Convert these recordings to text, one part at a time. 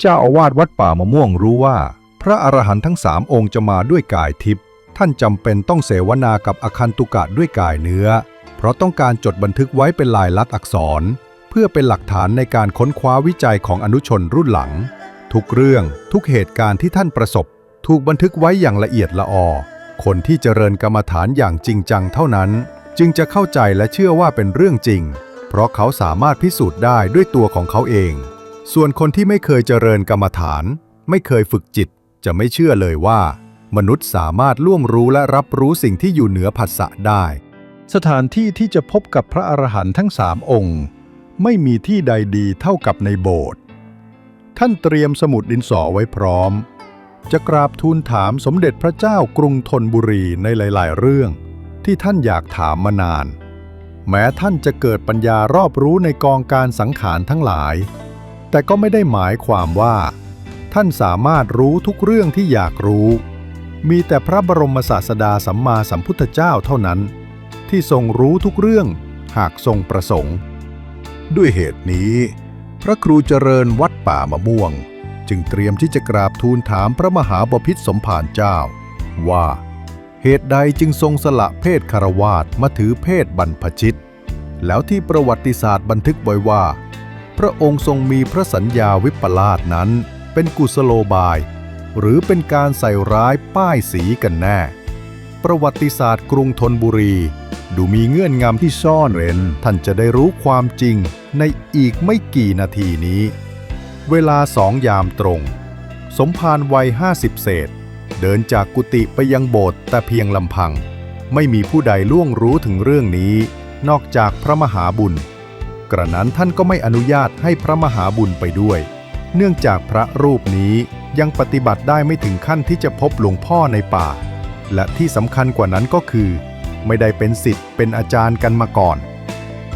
เจ้าอาวาสวัดป่ามะม่วงรู้ว่า พระอรหันต์ทั้งสามองค์จะมาด้วยกายทิพย์ท่านจำเป็นต้องเสวนากับอคันตุกะด้วยกายเนื้อ เพราะต้องการจดบันทึกไว้เป็นลายลักษณ์อักษร เพื่อเป็นหลักฐานในการค้นคว้าวิจัยของอนุชนรุ่นหลัง ทุกเรื่องทุกเหตุการณ์ที่ท่านประสบ ถูกบันทึกไว้อย่างละเอียดละออคนที่เจริญกรรมฐานอย่างจริงจังเท่านั้น จึงจะเข้าใจและเชื่อว่าเป็นเรื่องจริง เพราะเขาสามารถพิสูจน์ได้ด้วยตัวของเขาเอง ส่วนคนที่ไม่เคยเจริญกรรมฐาน ไม่เคยฝึกจิต จะไม่เชื่อเลยว่า มนุษย์สามารถล่วงรู้และรับรู้สิ่งที่อยู่เหนือผัสสะได้ สถานที่ที่จะพบกับพระอรหันต์ทั้งสามองค์ ไม่มีที่ใดดีเท่ากับในโบสถ์ท่านเตรียมสมุดดินสอไว้พร้อม จะกราบทูลถามสมเด็จพระเจ้ากรุงธนบุรีในหลาย ๆ เรื่อง ที่ท่านอยากถามมานาน แม้ท่านจะเกิดปัญญารอบรู้ในกองการสังขารทั้งหลาย แต่ก็ไม่ได้หมายความว่า ท่านสามารถรู้ทุกเรื่องที่อยากรู้ มีแต่พระบรมศาสดาสัมมาสัมพุทธเจ้าเท่านั้น ที่ทรงรู้ทุกเรื่องหากทรงประสงค์ ด้วยเหตุนี้ พระครูเจริญวัดป่ามะม่วง จึงเตรียมที่จะกราบทูลถามพระมหาบพิตรสมภารเจ้า ว่า เหตุใดจึงทรงสละเพศคารวาสมาถือเพศบรรพชิต แล้วที่ประวัติศาสตร์บันทึกไว้ว่า พระองค์ทรงมีพระสัญญาวิปลาสนั้น เป็นกุศโลบาย หรือเป็นการใส่ร้ายป้ายสีกันแน่ ประวัติศาสตร์กรุงธนบุรี ดูมีเงื่อนงำที่ซ่อนเร้นท่านจะได้รู้ความจริงในอีกไม่กี่นาทีนี้ เวลาสองยามตรง สมภารวัยห้าสิบเศษ เดินจากกุฏิไปยังโบสถ์แต่เพียงลำพัง ไม่มีผู้ใดล่วงรู้ถึงเรื่องนี้ นอกจากพระมหาบุญ กระนั้นท่านก็ไม่อนุญาตให้พระมหาบุญไปด้วย เนื่องจากพระรูปนี้ยังปฏิบัติได้ไม่ถึงขั้นที่จะพบหลวงพ่อในป่า และที่สำคัญกว่านั้นก็คือ ไม่ได้เป็นศิษย์เป็นอาจารย์กันมาก่อน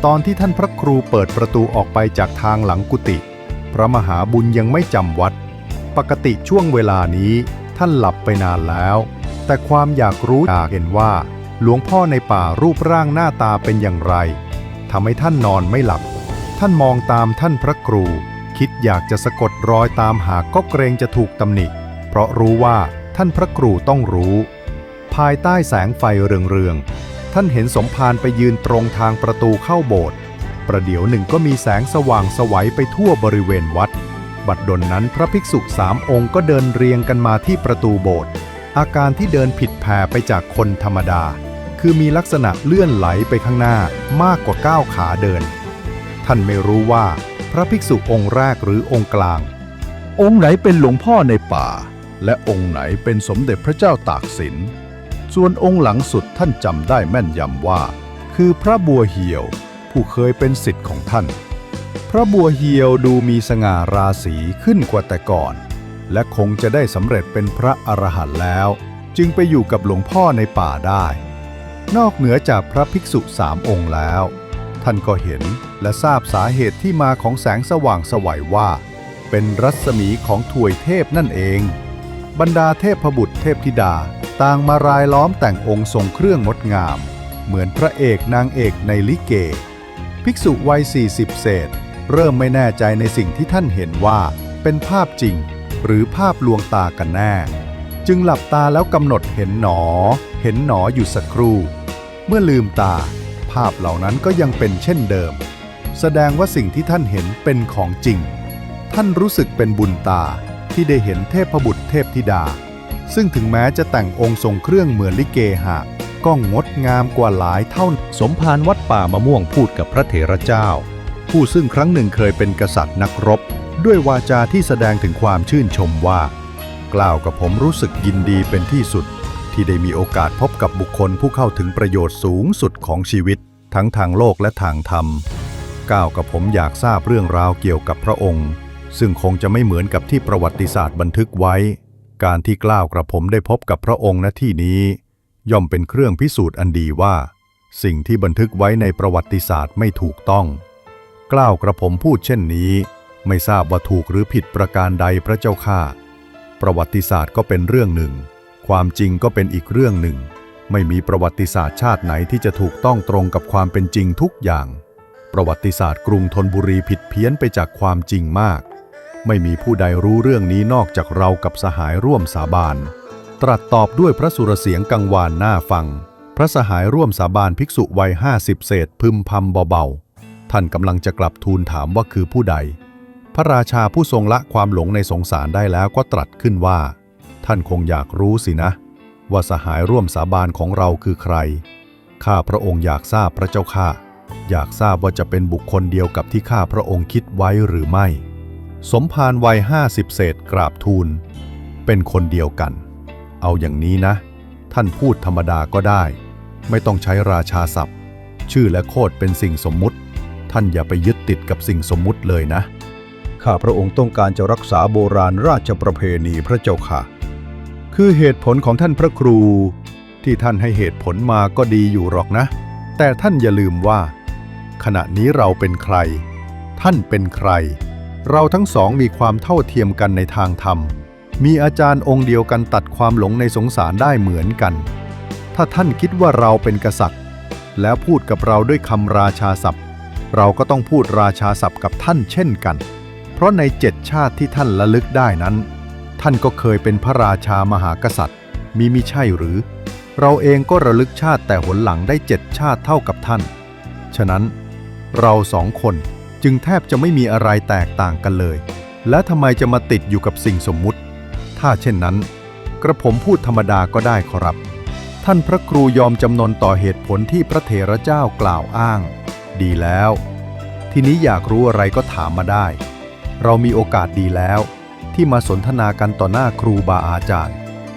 ตอนที่ท่านพระครูเปิดประตูออกไปจากทางหลังกุฏิพระมหาบุญยังไม่จำวัด ปกติช่วงเวลานี้ท่านหลับไปนานแล้ว แต่ความอยากรู้อยากเห็นว่า หลวงพ่อในป่ารูปร่างหน้าตาเป็นอย่างไร ทำให้ท่านนอนไม่หลับ ท่านมองตามท่านพระครู คิดอยากจะสะกดรอยตามหาก็เกรงจะถูกตำหนิ เพราะรู้ว่าท่านพระครูต้องรู้ ภายใต้แสงไฟเรืองๆ ท่านเห็นสมภารไปยืนตรงทางประตูเข้าโบสถ์ ประเดี๋ยวหนึ่งก็มีแสงสว่างสวัยไปทั่วบริเวณวัด บัดดลนั้นพระภิกษุสามองค์ก็เดินเรียงกันมาที่ประตูโบสถ์ อาการที่เดินผิดแผกไปจากคนธรรมดา คือมีลักษณะเลื่อนไหลไปข้างหน้ามากกว่าก้าวขาเดิน ท่านไม่รู้ว่าพระภิกษุองค์แรกหรือองค์กลาง องค์ไหนเป็นหลวงพ่อในป่า และองค์ไหนเป็นสมเด็จพระเจ้าตากสิน ส่วนองค์หลังสุดท่านจำได้แม่นยำว่า คือพระบัวเหี่ยว ผู้เคยเป็นสิทธิ์ของท่าน พระบัวเหี่ยวดูมีสง่าราศีขึ้นกว่าแต่ก่อน และคงจะได้สำเร็จเป็นพระอรหันต์แล้ว จึงไปอยู่กับหลวงพ่อในป่าได้ นอกเหนือจากพระภิกษุสามองค์แล้ว ท่านก็เห็นและทราบสาเหตุที่มาของแสงสว่างสวัยว่า เป็นรัศมีของถวยเทพนั่นเอง บรรดาเทพบุตรเทพธิดาต่างมารายล้อมแต่งองค์ทรงเครื่องงดงาม เหมือนพระเอกนางเอกในลิเก ภิกษุวัย 40 เศษ เริ่มไม่แน่ใจในสิ่งที่ท่านเห็นว่าเป็นภาพจริง หรือภาพลวงตากันแน่ จึงหลับตาแล้วกำหนดเห็นหนอ เห็นหนออยู่สักครู่ เมื่อลืมตา ภาพเหล่านั้นก็ยังเป็นเช่นเดิม แสดงว่าสิ่งที่ท่านเห็นเป็นของจริง ท่านรู้สึกเป็นบุญตาที่ได้เห็นเทพบุตรเทพธิดา ซึ่งถึงแม้จะแต่งองค์ทรงเครื่องเหมือนลิเกหากก็งดงามกว่าหลายเท่า สมภารวัดป่ามะม่วงพูดกับพระเถระเจ้า ผู้ซึ่งครั้งหนึ่งเคยเป็นกษัตริย์นักรบ ด้วยวาจาที่แสดงถึงความชื่นชมว่า กล่าวกับผมรู้สึกยินดีเป็นที่สุด ที่ได้มีโอกาสพบกับบุคคลผู้เข้าถึงประโยชน์สูงสุดของชีวิต ทั้งทางโลกและทางธรรม ก้าวกับผมอยากทราบเรื่องราวเกี่ยวกับพระองค์ ซึ่งคงจะไม่เหมือนกับที่ประวัติศาสตร์บันทึกไว้ การที่กล้าวกระผมได้พบกับพระองค์ณที่นี้ ย่อมเป็นเครื่องพิสูจน์อันดีว่า สิ่งที่บันทึกไว้ในประวัติศาสตร์ไม่ถูกต้องกล้าวกระผมพูดเช่นนี้ ไม่ทราบว่าถูกหรือผิดประการใดพระเจ้าข้าประวัติศาสตร์ก็เป็นเรื่องหนึ่ง ความจริงก็เป็นอีกเรื่องหนึ่ง ไม่มีประวัติศาสตร์ชาติไหนที่จะถูกต้องตรงกับความเป็นจริงทุกอย่าง ประวัติศาสตร์กรุงธนบุรีผิดเพี้ยนไปจากความจริงมาก ไม่มีผู้ใดรู้เรื่องนี้นอกจากเรากับสหายร่วมสาบาน ตรัสตอบด้วยพระสุรเสียงกังวานหน้าฟัง พระสหายร่วมสาบานภิกษุวัยห้าสิบเศษพึมพำเบาๆ ท่านกำลังจะกลับทูลถามว่าคือผู้ใด พระราชาผู้ทรงละความหลงในสงสารได้แล้วก็ตรัสขึ้นว่า ท่านคงอยากรู้สินะ ว่าสหายร่วมสาบานของเราคือใคร ข้าพระองค์อยากทราบพระเจ้าข้าอยากทราบว่าจะเป็นบุคคลเดียวกับที่ข้าพระองค์คิดไว้หรือไม่ สมภารวัยห้าสิบเศษกราบทูล เป็นคนเดียวกัน เอาอย่างนี้นะ ท่านพูดธรรมดาก็ได้ ไม่ต้องใช้ราชาศัพท์ ชื่อและโคดเป็นสิ่งสมมุติ ท่านอย่าไปยึดติดกับสิ่งสมมุติเลยนะ ข้าพระองค์ต้องการจะรักษาโบราณราชประเพณีพระเจ้าค่ะ คือเหตุผลของท่านพระครู ที่ท่านให้เหตุผลมาก็ดีอยู่หรอกนะ แต่ท่านอย่าลืมว่า ขณะนี้เราเป็นใคร ท่านเป็นใคร เราทั้งสองมีความเท่าเทียมกันในทางธรรม มีอาจารย์องค์เดียวกันตัดความหลงในสงสารได้เหมือนกัน ถ้าท่านคิดว่าเราเป็นกษัตริย์ แล้วพูดกับเราด้วยคำราชาศัพท์ เราก็ต้องพูดราชาศัพท์กับท่านเช่นกัน เพราะในเจ็ดชาติที่ท่านระลึกได้นั้น ท่านก็เคยเป็นพระราชามหากษัตริย์ มีมิใช่หรือ เราเองก็ระลึกชาติแต่หนหลังได้เจ็ดชาติเท่ากับท่าน ฉะนั้น เราสองคนจึงแทบจะไม่มีอะไรแตกต่างกันเลย และทำไมจะมาติดอยู่กับสิ่งสมมุติ ถ้าเช่นนั้น กระผมพูดธรรมดาก็ได้ขอรับ ท่านพระครูยอมจำนนต่อเหตุผลที่พระเถระเจ้ากล่าวอ้าง ดีแล้ว ทีนี้อยากรู้อะไรก็ถามมาได้ เรามีโอกาสดีแล้ว ที่มาสนทนากันต่อหน้าครูบาอาจารย์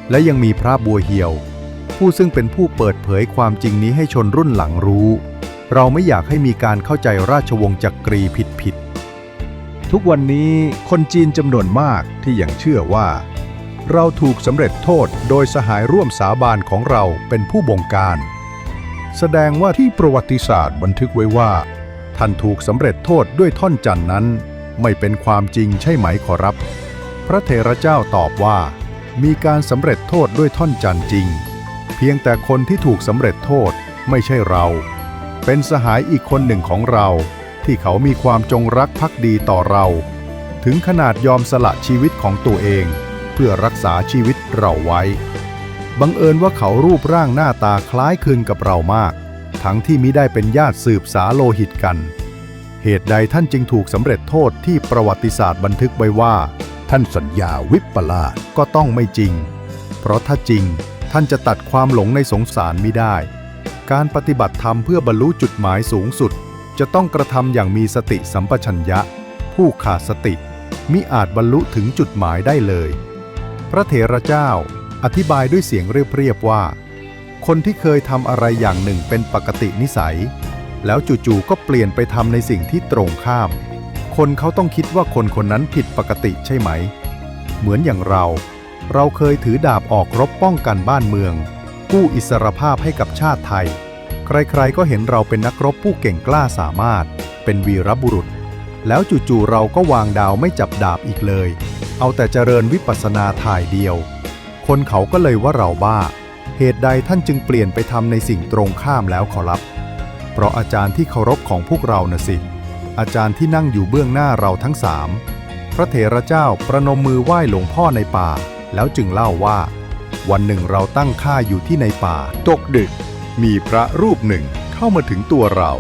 และยังมีพระบัวเหี่ยว ผู้ซึ่งเป็นผู้เปิดเผยความจริงนี้ให้ชนรุ่นหลังรู้ เราไม่อยากให้มีการเข้าใจราชวงศ์จักรีผิดผิดๆทุกวันนี้คนจีนจำนวนมากที่ยังเชื่อว่า เราถูกสำเร็จโทษโดยสหายร่วมสาบานของเราเป็นผู้บงการ แสดงว่าที่ประวัติศาสตร์บันทึกไว้ว่า ท่านถูกสำเร็จโทษด้วยท่อนจันนั้น ไม่เป็นความจริงใช่ไหมขอรับ พระเถระเจ้าตอบว่า มีการสำเร็จโทษด้วยท่อนจันจริง เพียงแต่คนที่ถูกสำเร็จโทษไม่ใช่เรา เป็นสหายอีกคนหนึ่งของเรา ที่เขามีความจงรักภักดีต่อเรา ถึงขนาดยอมสละชีวิตของตัวเอง เพื่อรักษาชีวิตเราไว้ บังเอิญว่าเขารูปร่างหน้าตาคล้ายคลึงกับเรามาก ทั้งที่มิได้เป็นญาติสืบสาโลหิตกัน เหตุใดท่านจึงถูกสำเร็จโทษที่ประวัติศาสตร์บันทึกไว้ว่า ท่านสัญญาวิปลาสก็ต้องไม่จริง เพราะถ้าจริงท่านจะตัดความหลงในสงสารไมิได้ การปฏิบัติธรรมเพื่อบรรลุจุดหมายสูงสุด จะต้องกระทำอย่างมีสติสัมปชัญญะ ผู้ขาดสติ มิอาจบรรลุถึงจุดหมายได้เลย พระเถระเจ้าอธิบายด้วยเสียงเรียบๆว่า คนที่เคยทำอะไรอย่างหนึ่งเป็นปกตินิสัย แล้วจู่ๆก็เปลี่ยนไปทำในสิ่งที่ตรงข้าม คนเขาต้องคิดว่าคนคนนั้นผิดปกติใช่ไหม เหมือนอย่างเรา เราเคยถือดาบออกรบป้องกันบ้านเมือง กู้อิสรภาพให้กับชาติไทย ใครๆก็เห็นเราเป็นนักรบผู้เก่งกล้าสามารถ เป็นวีรบุรุษ แล้วจู่ๆเราก็วางดาวไม่จับดาบอีกเลย เอาแต่เจริญวิปัสนาถ่ายเดียว คนเขาก็เลยว่าเราบ้า เหตุใดท่านจึงเปลี่ยนไปทำในสิ่งตรงข้ามแล้วขอรับ เพราะอาจารย์ที่เคารพของพวกเรานะสิ อาจารย์ที่นั่งอยู่เบื้องหน้าเราทั้งสามพระเถระเจ้าประนมมือไหว้หลวงพ่อในป่า แล้วจึงเล่าว่า วันหนึ่งเราตั้งค่าอยู่ที่ในป่า ตกดึก มีพระรูปหนึ่งเข้ามาถึงตัวเรา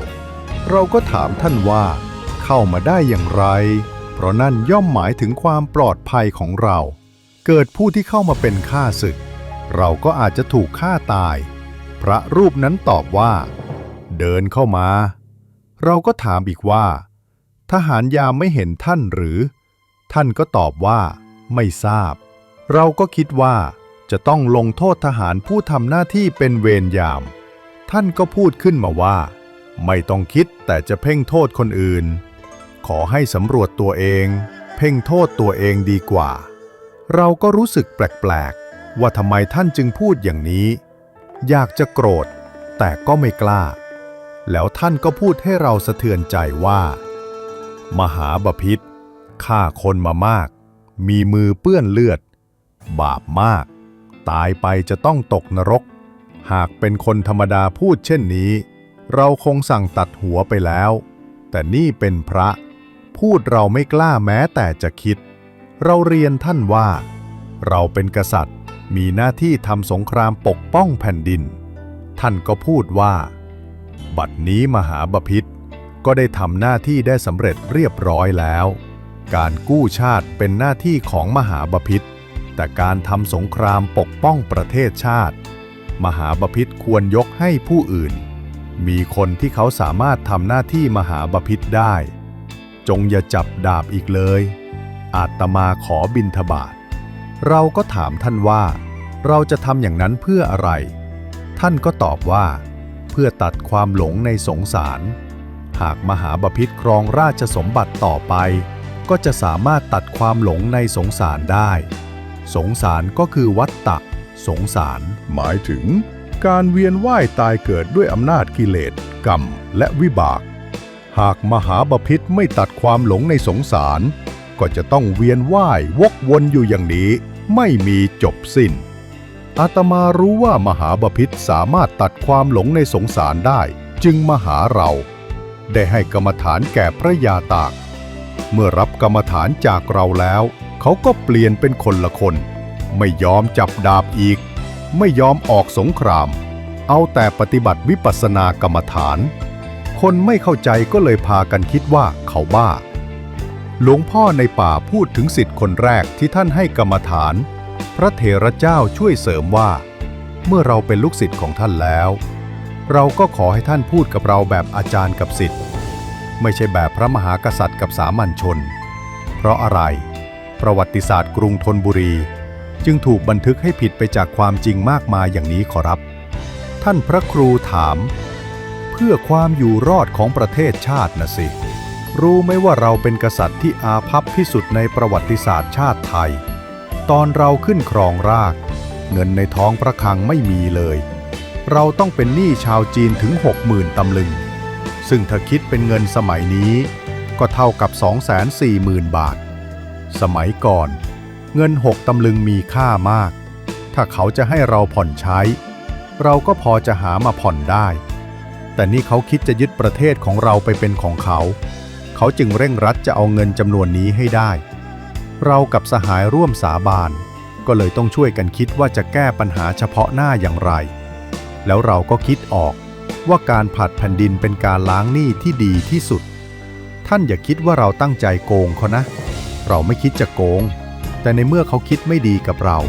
เราก็ถามท่านว่า เข้ามาได้อย่างไร เพราะนั่นย่อมหมายถึงความปลอดภัยของเรา เกิดผู้ที่เข้ามาเป็นข้าศึก เราก็อาจจะถูกฆ่าตาย พระรูปนั้นตอบว่า เดินเข้ามา เราก็ถามอีกว่า ทหารยามไม่เห็นท่านหรือ ท่านก็ตอบว่า ไม่ทราบ เราก็คิดว่า จะต้องลงโทษทหารผู้ทำหน้าที่เป็นเวรยาม ท่านก็พูดขึ้นมาว่า ไม่ต้องคิดแต่จะเพ่งโทษคนอื่น ขอให้สำรวจตัวเอง เพ่งโทษตัวเองดีกว่า เราก็รู้สึกแปลกๆว่าทำไมท่านจึงพูดอย่างนี้ อยากจะโกรธ แต่ก็ไม่กล้า แล้วท่านก็พูดให้เราสะเทือนใจว่า มหาบพิษฆ่าคนมามาก มีมือเปื้อนเลือด บาปมาก ตายไปจะต้องตกนรก หากเป็นคนธรรมดาพูดเช่นนี้ เราคงสั่งตัดหัวไปแล้ว แต่นี่เป็นพระ พูดเราไม่กล้าแม้แต่จะคิด เราเรียนท่านว่า เราเป็นกษัตริย์มีหน้าที่ทำสงครามปกป้องแผ่นดิน ท่านก็พูดว่า บัดนี้มหาบพิษก็ได้ทำหน้าที่ได้สำเร็จเรียบร้อยแล้ว การกู้ชาติเป็นหน้าที่ของมหาบพิษแต่การทำสงครามปกป้องประเทศชาติ มหาบพิษควรยกให้ผู้อื่น มีคนที่เขาสามารถทำหน้าที่มหาบพิษได้ จงอย่าจับดาบอีกเลย อาตมาขอบินทบาทเราก็ถามท่านว่า เราจะทำอย่างนั้นเพื่ออะไร ท่านก็ตอบว่า พื่อตัดความหลงในสงสาร หากมหาบพิษครองราชสมบัติต่อไป ก็จะสามารถตัดความหลงในสงสารได้ สงสารก็คือวัตตะ สงสาร หมายถึง การเวียนว่ายตายเกิดด้วยอำนาจกิเลส กรรม และวิบาก หากมหาบพิษไม่ตัดความหลงในสงสาร ก็จะต้องเวียนว่าย วกวนอยู่อย่างนี้ ไม่มีจบสิ้น อาตมารู้ว่ามหาบพิษสามารถตัดความหลงในสงสารได้ จึงมาหาเรา ได้ให้กรรมฐานแก่พระยาตาก เมื่อรับกรรมฐานจากเราแล้ว เขาก็เปลี่ยนเป็นคนละคน ไม่ยอมจับดาบอีก ไม่ยอมออกสงคราม เอาแต่ปฏิบัติวิปัสสนากรรมฐาน คนไม่เข้าใจก็เลยพากันคิดว่าเขาบ้า หลวงพ่อในป่าพูดถึงสิทธิ์คนแรกที่ท่านให้กรรมฐาน พระเถระเจ้าช่วยเสริมว่า เมื่อเราเป็นลูกศิษย์ของท่านแล้ว เราก็ขอให้ท่านพูดกับเราแบบอาจารย์กับศิษย์ไม่ใช่แบบพระมหากษัตริย์กับสามัญชน เพราะอะไร ประวัติศาสตร์กรุงธนบุรี จึงถูกบันทึกให้ผิดไปจากความจริงมากมายอย่างนี้ขอรับ ท่านพระครูถาม เพื่อความอยู่รอดของประเทศชาตินะสิ รู้ไหมว่าเราเป็นกษัตริย์ที่อาภัพที่สุดในประวัติศาสตร์ชาติไทย ตอนเราขึ้นครองรากเงินในท้องพระคลังไม่มีเลย เราต้องเป็นหนี้ชาวจีนถึง 60,000ตำลึง ซึ่งถ้าคิดเป็นเงินสมัยนี้ ก็เท่ากับ 240,000 บาท สมัยก่อน เงิน 6ตำลึงมีค่ามาก ถ้าเขาจะให้เราผ่อนใช้ เราก็พอจะหามาผ่อนได้ แต่นี่เขาคิดจะยึดประเทศของเราไปเป็นของเขา เขาจึงเร่งรัดจะเอาเงินจำนวนนี้ให้ได้ เรากับสหายร่วมสาบาน ก็เลยต้องช่วยกันคิดว่าจะแก้ปัญหาเฉพาะหน้าอย่างไร แล้วเราก็คิดออกว่าการผัดแผ่นดินเป็นการล้างหนี้ที่ดีที่สุด ท่านอย่าคิดว่าเราตั้งใจโกงเขานะ เราไม่คิดจะโกง แต่ในเมื่อเขาคิดไม่ดีกับเรา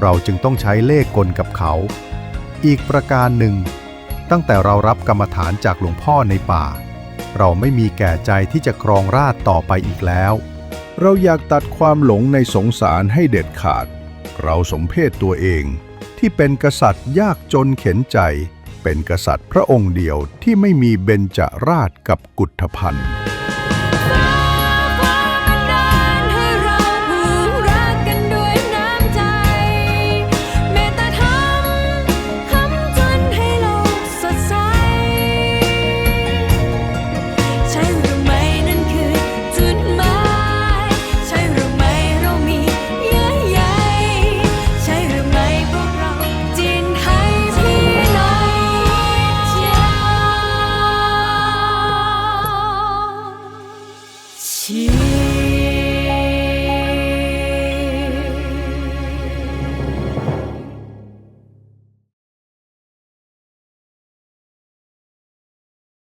เราจึงต้องใช้เล่ห์กลกับเขา อีกประการหนึ่ง ตั้งแต่เรารับกรรมฐานจากหลวงพ่อในป่า เราไม่มีแก่ใจที่จะครองราชต่อไปอีกแล้ว เราอยากตัดความหลงในสงสารให้เด็ดขาด เราสมเพศตัวเองที่เป็นกษัตริย์ยากจนเข็นใจ เป็นกษัตริย์พระองค์เดียวที่ไม่มีเบญจราชกับกุฏพันธ์